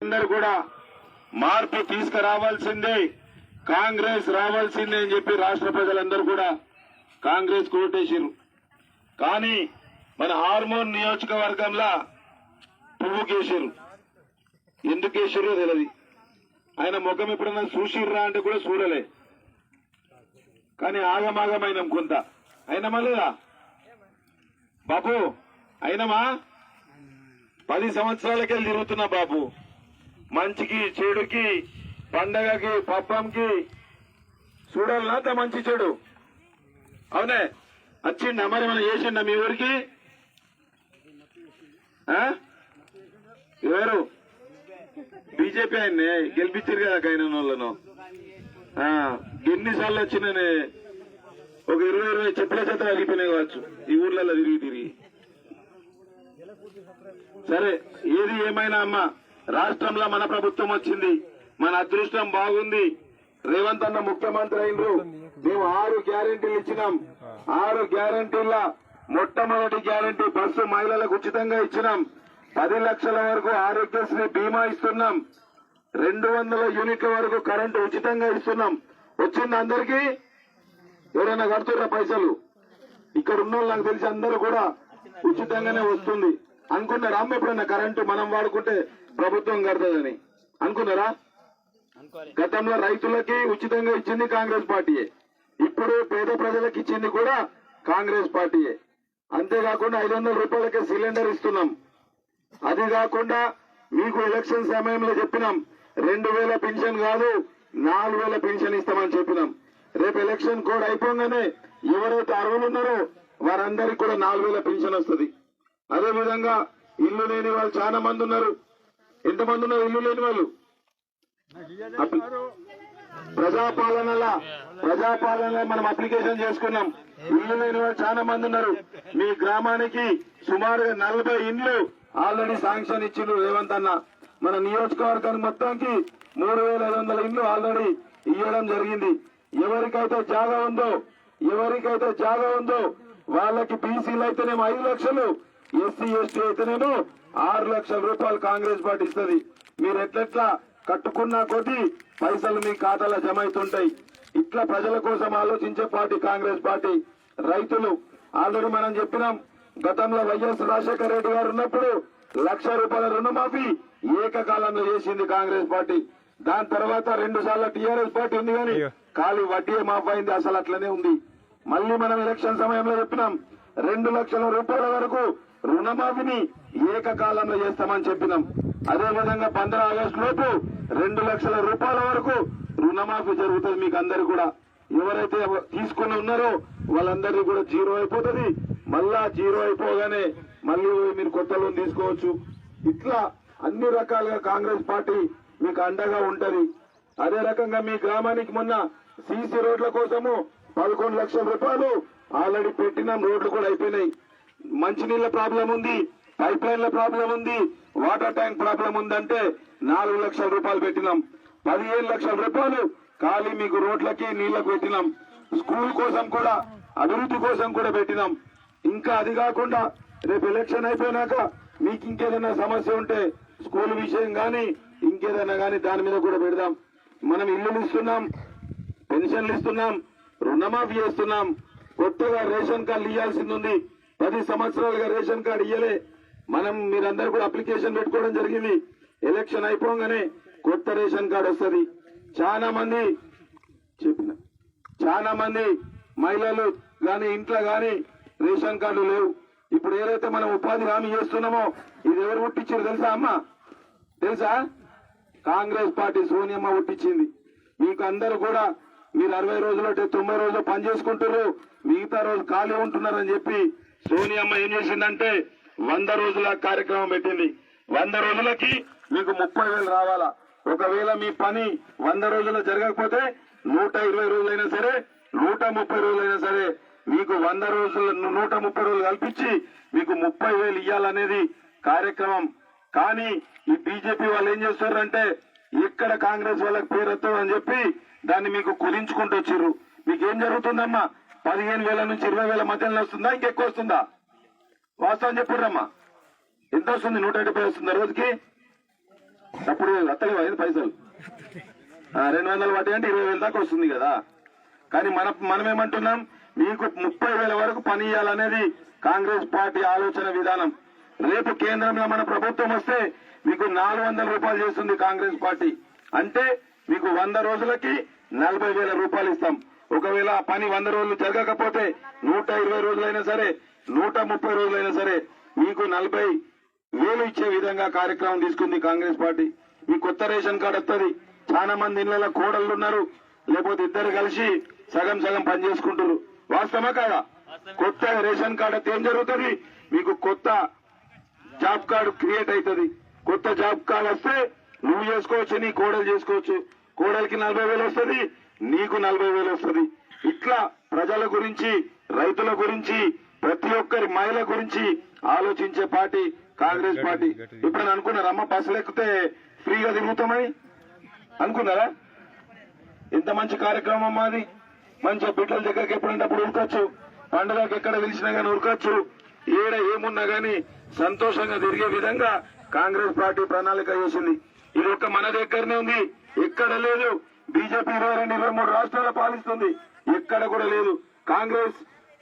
అందరు కూడా మార్పు తీసుకురావాల్సిందే కాంగ్రెస్ రావాల్సిందే అని చెప్పి రాష్ట్ర ప్రజలందరూ కూడా కాంగ్రెస్ కోటేశారు కానీ మన హార్మోన్ నియోజకవర్గంలో పువ్వుకేశారు ఎందుకు కేసిరో తెలియదు ఆయన ముఖం ఎప్పుడన్నా చూసిర్రా అంటే కూడా చూడలే. కానీ ఆగమాగమైనం కొంత. అయినమా లేదా? బాబు అయినమా? పది సంవత్సరాలకెళ్ళి తిరుగుతున్నా బాబు మంచికి చెడుకి పండగకి పప్పంకి చూడాలనా మంచి చెడు. అవునే? వచ్చిండా మరి మనం చేసిండా మీ ఊరికి? ఆ? ఎవరు? బీజేపీ ఆయన్ని గెలిపించారు కదా ఆయన వాళ్ళను. ఆ, ఎన్నిసార్లు వచ్చిందని ఒక ఇరవై ఇరవై చెప్పుల చేత అరిగిపోయినాయి కావచ్చు. ఈ ఊర్లలో తిరిగి తిరిగి. సరే ఏది ఏమైనా అమ్మా. రాష్ట్రంలో మన ప్రభుత్వం వచ్చింది. మన అదృష్టం బాగుంది. రేవంత్ అన్న ముఖ్యమంత్రి అయినరు మేము ఆరు గ్యారంటీలు ఇచ్చినాం. ఆరు గ్యారంటీల మొట్టమొదటి గ్యారెంటీ బస్సు మహిళలకు ఉచితంగా ఇచ్చినాం. పది లక్షల వరకు ఆరోగ్యశ్రీ బీమా ఇస్తున్నాం. రెండు వందల యూనిట్ల వరకు కరెంటు ఉచితంగా ఇస్తున్నాం. వచ్చింది అందరికీ? ఎవరైనా కడుతుర్రా పైసలు? ఇక్కడ ఉన్న నాకు తెలిసి అందరూ కూడా ఉచితంగానే వస్తుంది. అనుకున్నారా అమ్మ ఎప్పుడన్నా కరెంటు మనం వాడుకుంటే ప్రభుత్వం కడుతుందని. అనుకున్నారా? గతంలో రైతులకి ఉచితంగా ఇచ్చింది కాంగ్రెస్ పార్టీయే. ఇప్పుడు పేద ప్రజలకు ఇచ్చింది కూడా కాంగ్రెస్ పార్టీయే. అంతేకాకుండా ఐదు వందల రూపాయలకే సిలిండర్ ఇస్తున్నాం. అది కాకుండా మీకు ఎలక్షన్ సమయంలో చెప్పినాం రెండు వేల పెన్షన్ కాదు నాలుగు వేల పెన్షన్ ఇస్తామని చెప్పినాం. రేపు ఎలక్షన్ కోడ్ అయిపోగానే ఎవరైతే అర్హులు ఉన్నారో వారందరికీ కూడా నాలుగు వేల పెన్షన్ వస్తుంది. అదే విధంగా ఇల్లు లేని వాళ్ళు చాలా మంది ఉన్నారు. ఎంతమంది ఉన్నారు? ఇల్లు లేని వాళ్ళు? అప్లి- ప్రజాపాలనలా ప్రజాపాలనలో మనం అప్లికేషన్ చేసుకున్నాం. ఇల్లు లేని వాళ్ళు చాలా మంది ఉన్నారు. మీ గ్రామానికి సుమారుగా నలభై ఇండ్లు ఆల్రెడీ శాంక్షన్ ఇచ్చిండ్రు రేవంత్ అన్న. మన నియోజకవర్గానికి మొత్తానికి మూడు వేల ఐదు వందల ఇండ్లు ఆల్రెడీ ఇవ్వడం జరిగింది. ఎవరికైతే జాగా ఉందో ఎవరికైతే జాగా ఉందో వాళ్ళకి బీసీలు అయితేనేమో ఐదు లక్షలు ఎస్సీ ఎస్టీ అయితేనేమో ఆరు లక్షల రూపాయలు కాంగ్రెస్ పార్టీ ఇస్తుంది. మీరు ఎట్లెట్లా కట్టుకున్న కొద్దీ పైసలు మీ ఖాతాలో జమ అవుతుంటాయి. ఇట్లా ప్రజల కోసం ఆలోచించే పార్టీ కాంగ్రెస్ పార్టీ. రైతులు ఆల్రెడీ మనం చెప్పినాం గతంలో వైఎస్ రాజశేఖర రెడ్డి గారు ఉన్నప్పుడు లక్ష రూపాయల రుణమాఫీ ఏకకాలంలో చేసింది కాంగ్రెస్ పార్టీ. దాని తర్వాత రెండు సార్లు టీఆర్ఎస్ పార్టీ ఉంది కానీ ఖాళీ వడ్డీ మాఫ్ అయింది అసలు అట్లనే ఉంది. మళ్ళీ మనం ఎలక్షన్ సమయంలో చెప్పినాం రెండు లక్షల రూపాయల వరకు రుణమాఫీని ఏకకాలంలో చేస్తామని చెప్పినాం. అదే విధంగా పంద్ర ఆగస్టు లోపు రెండు లక్షల రూపాయల వరకు రుణమాఫీ జరుగుతుంది మీకు అందరు కూడా. ఎవరైతే తీసుకుని ఉన్నారో వాళ్ళందరినీ కూడా జీరో అయిపోతుంది. మళ్ళా జీరో అయిపోగానే మళ్ళీ మీరు కొత్త లోన్ తీసుకోవచ్చు. ఇట్లా అన్ని రకాలుగా కాంగ్రెస్ పార్టీ మీకు అండగా ఉంటది. అదే రకంగా మీ గ్రామానికి మొన్న సీసీ రోడ్ల కోసము పదకొండు లక్షల రూపాయలు ఆల్రెడీ పెట్టినాం. రోడ్లు కూడా అయిపోయినాయి. మంచినీళ్ళ ప్రాబ్లం ఉంది పైప్ లైన్ల ప్రాబ్లం ఉంది వాటర్ ట్యాంక్ ప్రాబ్లం ఉందంటే నాలుగు లక్షల రూపాయలు పెట్టినాం. పదిహేను లక్షల రూపాయలు ఖాళీ మీకు రోడ్లకి నీళ్ళకు పెట్టినాం. స్కూల్ కోసం కూడా అభివృద్ధి కోసం కూడా పెట్టినాం. ఇంకా అది కాకుండా రేపు ఎలక్షన్ అయిపోయినాక మీకు ఇంకేదైనా సమస్య ఉంటే స్కూల్ విషయం కానీ ఇంకేదైనా కానీ దాని మీద కూడా పెడదాం. మనం ఇల్లులు ఇస్తున్నాం పెన్షన్లు ఇస్తున్నాం రుణమాఫీ చేస్తున్నాం. కొత్తగా రేషన్ కార్డు ఇవ్వాల్సింది ఉంది. పది సంవత్సరాలుగా రేషన్ కార్డు ఇయ్యలే. మనం మీరందరూ కూడా అప్లికేషన్ పెట్టుకోవడం జరిగింది. ఎలక్షన్ అయిపోగానే కొత్త రేషన్ కార్డు వస్తుంది. చాలా మంది చెప్పిన చాలా మంది మహిళలు కానీ ఇంట్లో కానీ రేషన్ కార్డు లేవు. ఇప్పుడు ఏదైతే మనం ఉపాధి హామీ చేస్తున్నామో ఇది ఎవరు పుట్టించారు తెలుసా అమ్మ? తెలుసా? కాంగ్రెస్ పార్టీ సోనియమ్మ పుట్టించింది మీకు అందరూ కూడా మీరు అరవై రోజులు అంటే తొంభై రోజులు పనిచేసుకుంటారు మిగతా రోజు ఖాళీ ఉంటున్నారని చెప్పి సోనియమ్మ ఏం చేసిందంటే వంద రోజుల కార్యక్రమం పెట్టింది. వంద రోజులకి మీకు ముప్పై వేలు రావాలా? ఒకవేళ మీ పని వంద రోజుల్లో జరగకపోతే నూట ఇరవై రోజులైనా సరే నూట ముప్పై రోజులైనా సరే మీకు వంద రోజుల నూట ముప్పై రోజులు కల్పించి మీకు ముప్పై వేలు ఇవ్వాలనేది కార్యక్రమం. కానీ ఈ బీజేపీ వాళ్ళు ఏం చేస్తారంటే ఎక్కడ కాంగ్రెస్ వాళ్ళకి పేరు అని చెప్పి దాన్ని మీకు కుదించుకుంటూ వచ్చిర్రు. మీకేం జరుగుతుందమ్మా? పదిహేను వేల నుంచి ఇరవై వేల మధ్యలో వస్తుందా? ఇంకెక్కువ వస్తుందా? వాస్తవం చెప్పుడమ్మా ఎంత వస్తుంది? నూట డెబ్బై వస్తుందా రోజుకి? అప్పుడు వస్తాయి ఐదు పైసలు. రెండు వందలు పట్టి అంటే ఇరవై వేల దాకా వస్తుంది కదా. కానీ మన మనమేమంటున్నాం? మీకు ముప్పై వేల వరకు పని ఇవ్వాలనేది కాంగ్రెస్ పార్టీ ఆలోచన విధానం. రేపు కేంద్రంలో మన ప్రభుత్వం వస్తే మీకు నాలుగు వందల రూపాయలు చేస్తుంది కాంగ్రెస్ పార్టీ. అంటే మీకు వంద రోజులకి నలభై వేల రూపాయలు ఇస్తాం. ఒకవేళ ఆ పని వంద రోజులు జరగకపోతే నూట ఇరవై రోజులైనా సరే నూట ముప్పై రోజులైనా సరే మీకు నలభై వేలు ఇచ్చే విధంగా కార్యక్రమం తీసుకుంది కాంగ్రెస్ పార్టీ. ఈ కొత్త రేషన్ కార్డు వస్తుంది. చాలా మంది ఇళ్ళలో కోడళ్ళు ఉన్నారు. లేకపోతే ఇద్దరు కలిసి సగం సగం పని చేసుకుంటారు వాస్తవమా కాదా? కొత్త రేషన్ కార్డు వస్తే ఏం జరుగుతుంది? మీకు కొత్త జాబ్ కార్డు క్రియేట్ అవుతుంది. కొత్త జాబ్ కార్డు వస్తే నువ్వు చేసుకోవచ్చు నీ కోడలు చేసుకోవచ్చు. కోడలికి నలభై వేలు వస్తుంది నీకు నలభై వేలు వస్తుంది. ఇట్లా ప్రజల గురించి రైతుల గురించి ప్రతి ఒక్కరి మహిళ గురించి ఆలోచించే పార్టీ కాంగ్రెస్ పార్టీ. ఇప్పుడు అనుకున్నారమ్మ బస్సులు ఎక్కితే ఫ్రీగా తిరుగుతామని అనుకున్నారా? ఎంత మంచి కార్యక్రమం మాది. మంచిగా బిడ్డల దగ్గరికి ఎప్పుడంటే అప్పుడు ఉరకొచ్చు. పండుగకి ఎక్కడ పిలిచినా గానీ ఉరకొచ్చు. ఏడ ఏమున్నా గానీ సంతోషంగా తిరిగే విధంగా కాంగ్రెస్ పార్టీ ప్రణాళిక చేసింది ఇది ఒక్క మన దగ్గరనే ఉంది. ఎక్కడ లేదు. బీజేపీ ఇరవై రెండు ఇరవై మూడు రాష్ట్రాలు పాలిస్తుంది. ఎక్కడ కూడా లేదు. కాంగ్రెస్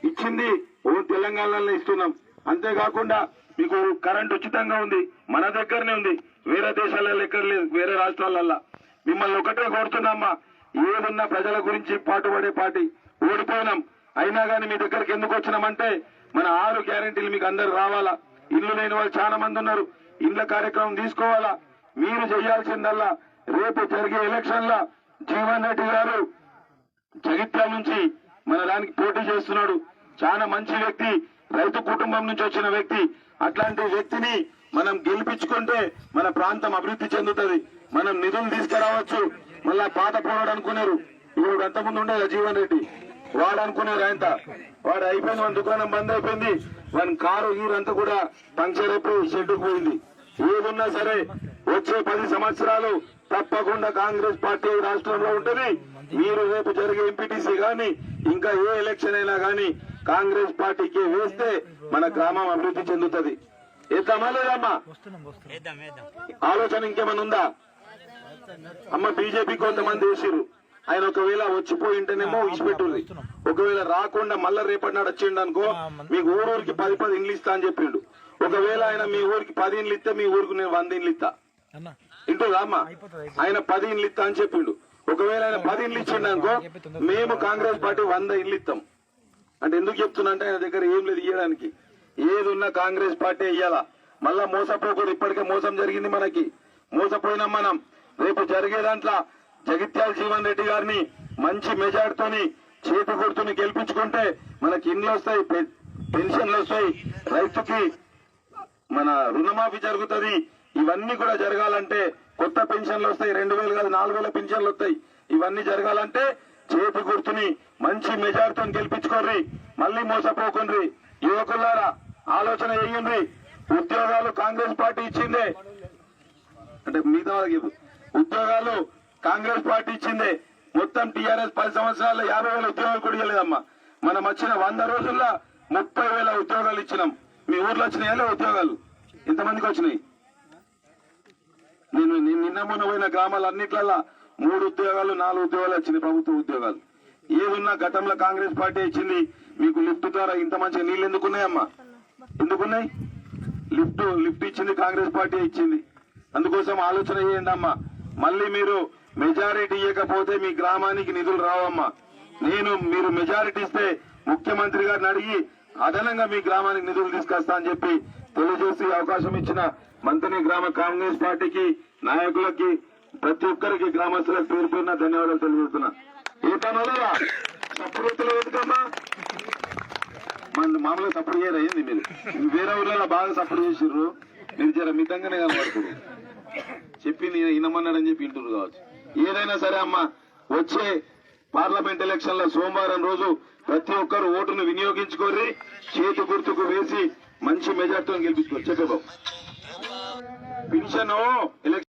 ఇచ్చింది ఓ తెలంగాణలో ఇస్తున్నాం. అంతేకాకుండా మీకు కరెంట్ ఉచితంగా ఉంది. మన దగ్గరనే ఉంది. వేరే దేశాలలో ఎక్కడ లేదు. వేరే రాష్ట్రాలల్లో. మిమ్మల్ని ఒకటే కోరుతున్నామ్మా ఏదున్నా ప్రజల గురించి పాటుపడే పార్టీ ఓడిపోయినాం. అయినా కానీ మీ దగ్గరికి ఎందుకు వచ్చినామంటే మన ఆరు గ్యారెంటీలు మీకు అందరు రావాలా? ఇల్లు లేని వాళ్ళు చాలా మంది ఉన్నారు. ఇండ్ల కార్యక్రమం తీసుకోవాలా? మీరు చేయాల్సిందల్లా రేపు జరిగే ఎలక్షన్ జీవన్ రెడ్డి గారు జగిత్యాల నుంచి మన దానికి పోటీ చేస్తున్నాడు. చాలా మంచి వ్యక్తి రైతు కుటుంబం నుంచి వచ్చిన వ్యక్తి. అట్లాంటి వ్యక్తిని మనం గెలిపించుకుంటే మన ప్రాంతం అభివృద్ధి చెందుతుంది. మనం నిధులు తీసుకురావచ్చు. మళ్ళా పాత పోరాడు అనుకున్నారు. ఇప్పుడు అంతకుముందు ఉండేది జీవన్ రెడ్డి? వాడు అనుకున్నారు ఆయన. వాడు అయిపోయింది మన దుకాణం బంద్ అయిపోయింది. మన కారు ఈరంతా కూడా పంక్చర్ అయిపోయి షెడ్డుకు పోయింది. ఏదున్నా సరే వచ్చే పది సంవత్సరాలు తప్పకుండా కాంగ్రెస్ పార్టీ రాష్ట్రంలో ఉంటది. మీరు రేపు జరిగే ఎంపీటీసీ గాని ఇంకా ఏ ఎలక్షన్ అయినా గాని కాంగ్రెస్ పార్టీకి వేస్తే మన గ్రామం అభివృద్ధి చెందుతుంది. ఏద్దామా లేదమ్మా ఆలోచన ఇంకేమైనా ఉందా? అమ్మ బీజేపీ కొంతమంది వేసిరు ఆయన ఒకవేళ వచ్చిపోయింటేనేమో ఇచ్చిపెట్టుంది ఒకవేళ రాకుండా మళ్ళా రేపటి నాడు వచ్చిండు అనుకో మీకు ఊరూరికి పది పది ఇండ్లు ఇస్తా అని చెప్పిండు. ఒకవేళ ఆయన మీ ఊరికి పది ఇండ్లు ఇస్తే మీ ఊరికి నేను వంద ఇండ్లు ఇస్తా. ఇంటూ ఇంటుందా ఆయన పది ఇండ్లు ఇస్తా అని చెప్పిండు. ఒకవేళ ఆయన పది ఇండ్లు ఇచ్చిండు అనుకో మేము కాంగ్రెస్ పార్టీ వంద ఇండ్లు ఇస్తాం. అంటే ఎందుకు చెప్తున్నా అంటే ఆయన దగ్గర ఏం లేదు ఇయ్యడానికి. ఏది ఉన్నా కాంగ్రెస్ పార్టీ ఇయ్యాలా? మళ్ళా మోసపోకూడదు. ఇప్పటికే మోసం జరిగింది మనకి. మోసపోయినాం మనం. రేపు జరిగే దాంట్లో జగిత్యాల జీవన్ రెడ్డి గారిని మంచి మెజార్టీతోని చేతి గుర్తుని గెలిపించుకుంటే మనకి ఇండ్లు వస్తాయి పె- పెన్షన్లు వస్తాయి. రైతుకి మన రుణమాఫీ జరుగుతుంది. ఇవన్నీ కూడా జరగాలంటే కొత్త పెన్షన్లు వస్తాయి రెండు వేలు కాదు నాలుగు వేల పెన్షన్లు వస్తాయి. ఇవన్నీ జరగాలంటే చేతి గుర్తుని మంచి మెజార్టీతో గెలిపించుకోర్రి మళ్ళీ మోసపోకుండ్రి యువకులారా ఆలోచన చేయండి. ఉద్యోగాలు కాంగ్రెస్ పార్టీ ఇచ్చిందే. అంటే మిగతా ఉద్యోగాలు కాంగ్రెస్ పార్టీ ఇచ్చిందే. మొత్తం టీఆర్ఎస్ పది సంవత్సరాల్లో యాభై వేల ఉద్యోగాలు కూడా ఇవ్వలేదమ్మా. మనం వచ్చిన వంద రోజుల్లో ముప్పై వేల ఉద్యోగాలు ఇచ్చినాం. మీ ఊర్లో వచ్చినాయా ఉద్యోగాలు? ఇంతమందికి వచ్చినాయి? నేను నిన్న మొన్న పోయిన గ్రామాలన్నిట్లల్లా మూడు ఉద్యోగాలు నాలుగు ఉద్యోగాలు వచ్చింది ప్రభుత్వ ఉద్యోగాలు. ఏదున్నా గతంలో కాంగ్రెస్ పార్టీ ఇచ్చింది మీకు లిఫ్ట్ ద్వారా ఇంత మంచిగా నీళ్ళు ఎందుకున్నాయమ్మా? ఎందుకున్నాయి? లిఫ్ట్ లిఫ్ట్ ఇచ్చింది కాంగ్రెస్ పార్టీ ఇచ్చింది. అందుకోసం ఆలోచన చేయండి అమ్మా మళ్ళీ మీరు మెజారిటీ ఇవ్వకపోతే మీ గ్రామానికి నిధులు రావమ్మా. నేను మీరు మెజారిటీ ఇస్తే ముఖ్యమంత్రి గారిని అడిగి అదనంగా మీ గ్రామానికి నిధులు తీసుకొస్తా అని చెప్పి తెలియజేసి అవకాశం ఇచ్చిన మంత్రిని గ్రామ కాంగ్రెస్ పార్టీకి నాయకులకి ప్రతి ఒక్కరికి గ్రామస్తులకు పేరు పేరున ధన్యవాదాలు తెలియజేస్తున్నా. ఏ పనులరా సప్రూతులు ఎందుకమ్మా? మన మామూలుగా సపోర్ట్ చేయరు అయింది మీరు? వేరే ఊర్లలో బాగా సపోర్ట్ చేసిర్రు. మీరు జర మితంగానే కనబడుతుంది చెప్పి ఈయన ఇనమన్నాడని చెప్పి వింటున్నారు కావచ్చు. ఏదైనా సరే అమ్మా వచ్చే పార్లమెంట్ ఎలక్షన్లో సోమవారం రోజు ప్రతి ఒక్కరు ఓటును వినియోగించుకోర్రి చేతి గుర్తుకు వేసి మంచి మెజార్టీతో గెలిపించుకోవచ్చు చెప్పే బాబు. Pension election